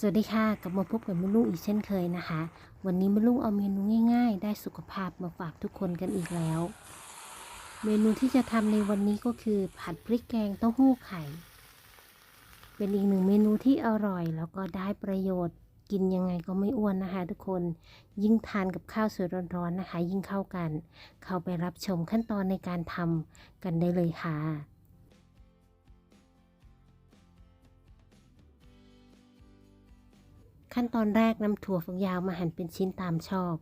สวัสดีค่ะ กลับมาพบกับมลุงอีกเช่นเคยนะคะ วันนี้มลุงเอาเมนูง่ายๆ ได้สุขภาพมาฝากทุกคนกันอีกแล้ว เมนูที่จะทำในวันนี้ก็คือ ผัดพริกแกงเต้าหู้ไข่ เป็นอีกหนึ่งเมนูที่อร่อย แล้วก็ได้ประโยชน์ กินยังไงก็ไม่อ้วนนะคะ ทุกคน ยิ่งทานกับข้าวสวยร้อนๆนะคะ ยิ่งเข้ากัน เข้าไปรับชมขั้นตอนในการทำกันได้เลยค่ะ ขั้นตอนแรกนำถั่วฝักยาวมาหั่นเป็นชิ้นตามชอบ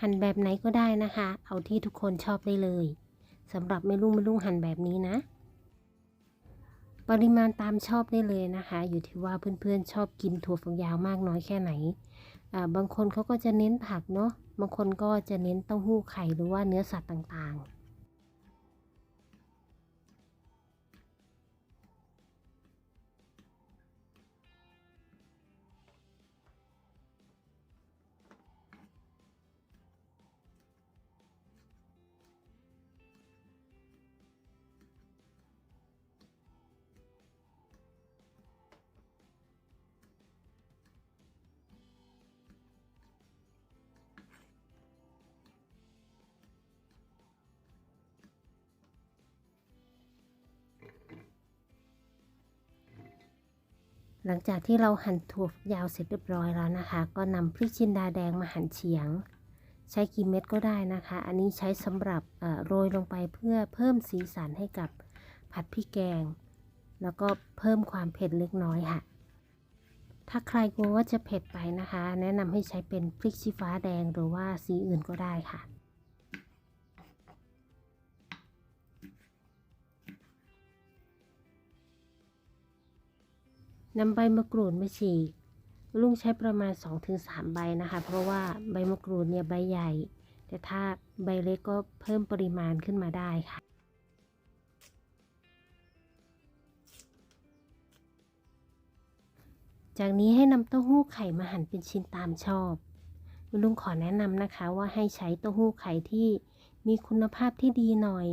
หั่นแบบไหนก็ได้นะคะ เอาที่ทุกคนชอบได้เลยสำหรับไม่ลุ่งไม่ลุ่งหั่นแบบนี้นะ ปริมาณตามชอบได้เลยนะคะ อยู่ที่ว่าเพื่อนๆชอบกินถั่วฝักยาวมากน้อยแค่ไหนอ่าบางคนเขาก็จะเน้นผักเนาะบางคนก็จะเน้นเต้าหู้ไข่หรือว่าเนื้อสัตว์ต่างๆ หลังจากที่เราหั่นถั่วฝักยาวเสร็จเรียบร้อยแล้วนะคะ ก็นำพริกจินดาแดงมาหั่นเฉียง ใช้กี่เม็ดก็ได้นะคะ อันนี้ใช้สำหรับโรยลงไปเพื่อเพิ่มสีสันให้กับผัดพริกแกง แล้วก็เพิ่มความเผ็ดเล็กน้อยค่ะ ถ้าใครกลัวว่าจะเผ็ดไปนะคะ แนะนำให้ใช้เป็นพริกชี้ฟ้าแดงหรือว่าสีอื่นก็ได้ค่ะ นำใบมะกรูดมาฉีก ลุงใช้ประมาณ 2-3 ใบนะคะ เพราะว่าใบมะกรูดเนี่ยใบใหญ่ แต่ถ้าใบเล็กก็เพิ่มปริมาณขึ้นมาได้ค่ะจากนี้ให้นำเต้าหู้ไข่มาหั่นเป็นชิ้นตามชอบลุงขอแนะนำนะคะว่าให้ใช้เต้าหู้ไข่ที่มีคุณภาพที่ดีหน่อย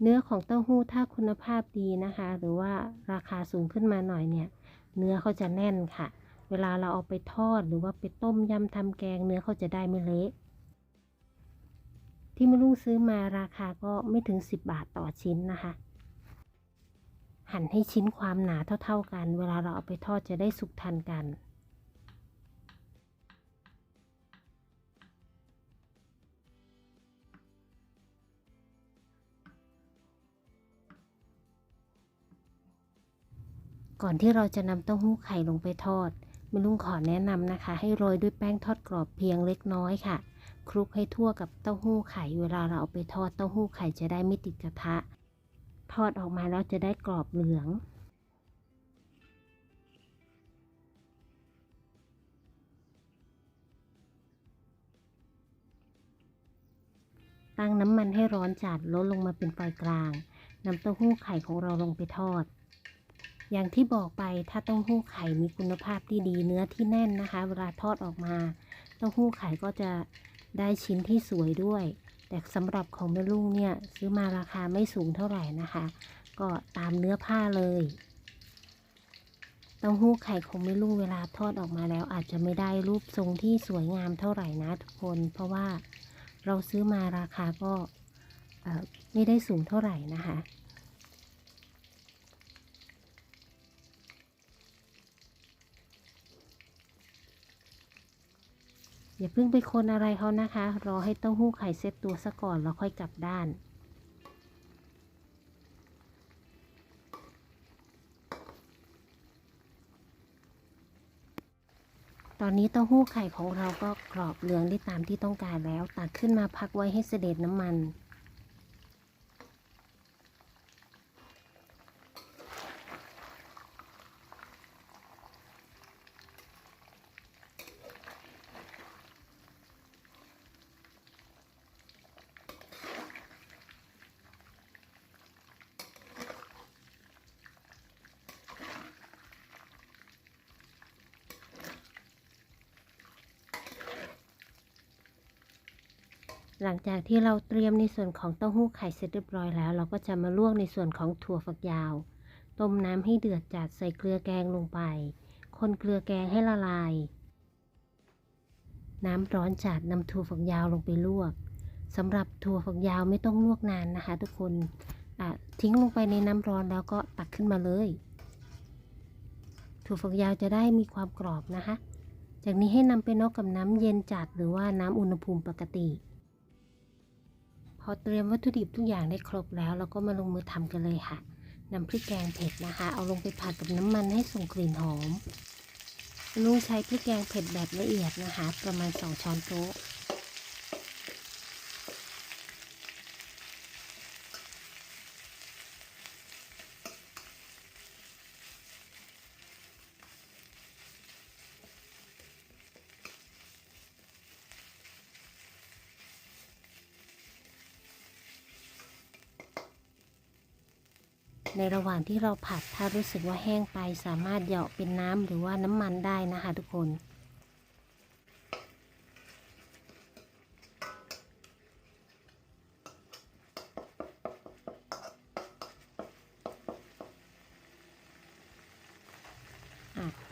เนื้อของเต้าหู้ถ้าคุณภาพดีนะคะ หรือว่าราคาสูงขึ้นมาหน่อยเนี่ย เนื้อเขาจะแน่นค่ะ เวลาเราเอาไปทอดหรือว่าไปต้มยำทำแกงเนื้อเขาจะได้ไม่เละที่แม่ลุงซื้อมาราคาก็ไม่ถึง 10 บาทต่อชิ้นนะคะ หั่นให้ชิ้นความหนาเท่า ๆกัน เวลาเราเอาไปทอดจะได้สุกทันกัน ก่อนที่เราจะนำเต้าหู้ไข่ลงไปทอดแม่ลุงขอแนะนำนะคะ ให้โรยด้วยแป้งทอดกรอบเพียงเล็กน้อยค่ะ คลุกให้ทั่วกับเต้าหู้ไข่เวลาเราเอาไปทอดเต้าหู้ไข่จะได้ไม่ติดกระทะ ทอดออกมาแล้วจะได้กรอบเหลืองตั้งน้ำมันให้ร้อนจัดลดลงมาเป็นไฟกลางนำเต้าหู้ไข่ของเราลงไปทอด อย่างที่บอกไปถ้าเต้าหู้ไข่มีคุณภาพที่ดีเนื้อที่แน่นนะคะ เวลาทอดออกมาเต้าหู้ไข่ก็จะได้ชิ้นที่สวยด้วย แต่สำหรับของแม่ลุงเนี่ยซื้อมาราคาไม่สูงเท่าไหร่นะคะ ก็ตามเนื้อผ้าเลยเต้าหู้ไข่ของแม่ลุงเวลาทอดออกมาแล้ว อาจจะไม่ได้รูปทรงที่สวยงามเท่าไหร่นะทุกคน เพราะว่าเราซื้อมาราคาก็ไม่ได้สูงเท่าไหร่นะคะ อย่าเพิ่งไปคนอะไรเขานะคะ รอให้เต้าหู้ไข่เซ็ตตัวซะก่อนแล้วค่อยกลับด้านตอนนี้เต้าหู้ไข่ของเราก็กรอบเหลืองได้ตามที่ต้องการแล้ว ตักขึ้นมาพักไว้ให้เสด็จน้ำมัน หลังจากที่เราเตรียมในส่วนของเต้าหู้ไข่เสร็จเรียบร้อยแล้ว เราก็จะมาลวกในส่วนของถั่วฝักยาว ต้มน้ำให้เดือดจัดใส่เกลือแกงลงไป คนเกลือแกงให้ละลาย น้ำร้อนจัดนำถั่วฝักยาวลงไปลวกสำหรับถั่วฝักยาวไม่ต้องลวกนานนะคะ ทุกคนทิ้งลงไปในน้ำร้อนแล้วก็ตักขึ้นมาเลย ถั่วฝักยาวจะได้มีความกรอบนะคะ จากนี้ให้นำไปนอกกับน้ำเย็นจัดหรือว่าน้ำอุณหภูมิปกติ อเตรียมวัตถุดิบทุกอย่างได้ครบแล้ว เราก็มาลงมือทำกันเลยค่ะนำพริกแกงเผ็ดนะคะ เอาลงไปผัดกับน้ำมันให้ส่งกลิ่นหอมลุงใช้พริกแกงเผ็ดแบบละเอียดนะคะ ประมาณ 2 ช้อนโต๊ะ ในระหว่างที่เราผัดถ้ารู้สึกว่าแห้งไปสามารถเหยาะเป็นน้ำหรือว่าน้ำมันได้นะคะทุกคน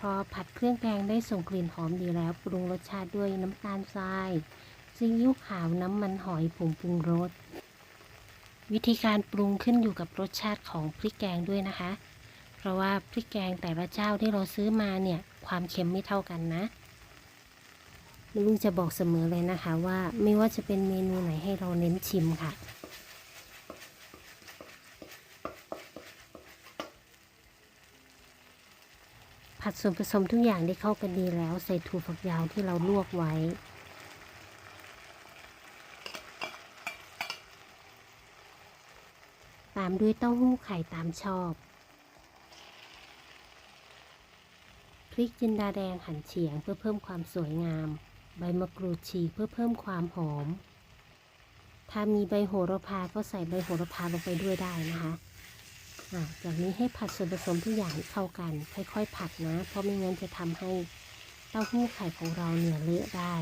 พอผัดเครื่องแกงได้ส่งกลิ่นหอมดีแล้วปรุงรสชาติด้วยน้ำตาลทรายซีอิ๊วขาวน้ำมันหอยผงปรุงรส วิธีการปรุงขึ้นอยู่กับรสชาติของพริกแกงด้วยนะคะ เพราะว่าพริกแกงแต่ละเจ้าที่เราซื้อมาเนี่ยความเค็มไม่เท่ากันนะลุงจะบอกเสมอเลยนะคะว่าไม่ว่าจะเป็นเมนูไหนให้เราเน้นชิมค่ะ ผัดส่วนผสมทุกอย่างได้เข้ากันดีแล้วใส่ถั่วฝักยาวที่เราลวกไว้ามด้วยเต้าหู้ไข่ตามชอบ พริกจินดาแดงหั่นเฉียงเพื่อเพิ่มความสวยงาม ใบมะกรูดฉีกเพื่อเพิ่มความหอม ถ้ามีใบโหระพาก็ใส่ใบโหระพาลงไปด้วยได้นะคะจากนี้ให้ผัดส่วนผสมทุกอย่างเข้ากัน ค่อยๆ ผัดนะ เพราะไม่งั้นจะทำให้เต้าหู้ไข่ของเราเนี่ยเละได้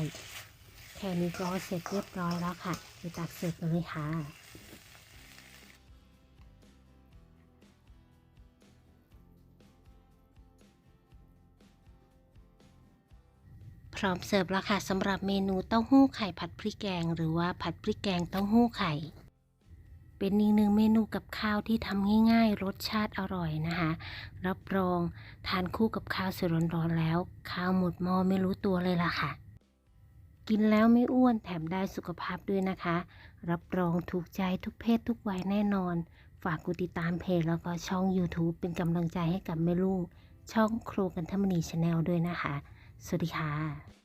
แค่นี้ก็เสร็จเรียบร้อยแล้วค่ะไปตักเสิร์ฟกันเลยค่ะ พร้อมเสิร์ฟแล้วค่ะสำหรับเมนูเต้าหู้ไข่ผัดพริกแกง หรือว่าผัดพริกแกงเต้าหู้ไข่ เป็นอีกหนึ่งเมนูกับข้าวที่ทำง่ายๆ รสชาติอร่อยนะคะ รับรองทานคู่กับข้าวสวยร้อนๆแล้ว ข้าวหมดหม้อไม่รู้ตัวเลยล่ะค่ะ กินแล้วไม่อ้วนแถมได้สุขภาพด้วยนะคะ รับรองถูกใจทุกเพศทุกวัยแน่นอน ฝากกดติดตามเพจแล้วก็ช่อง YouTube เป็นกำลังใจให้กับแม่ลุงช่องครูกันธรรมนีชาแนลด้วยนะคะ สวัสดีค่ะ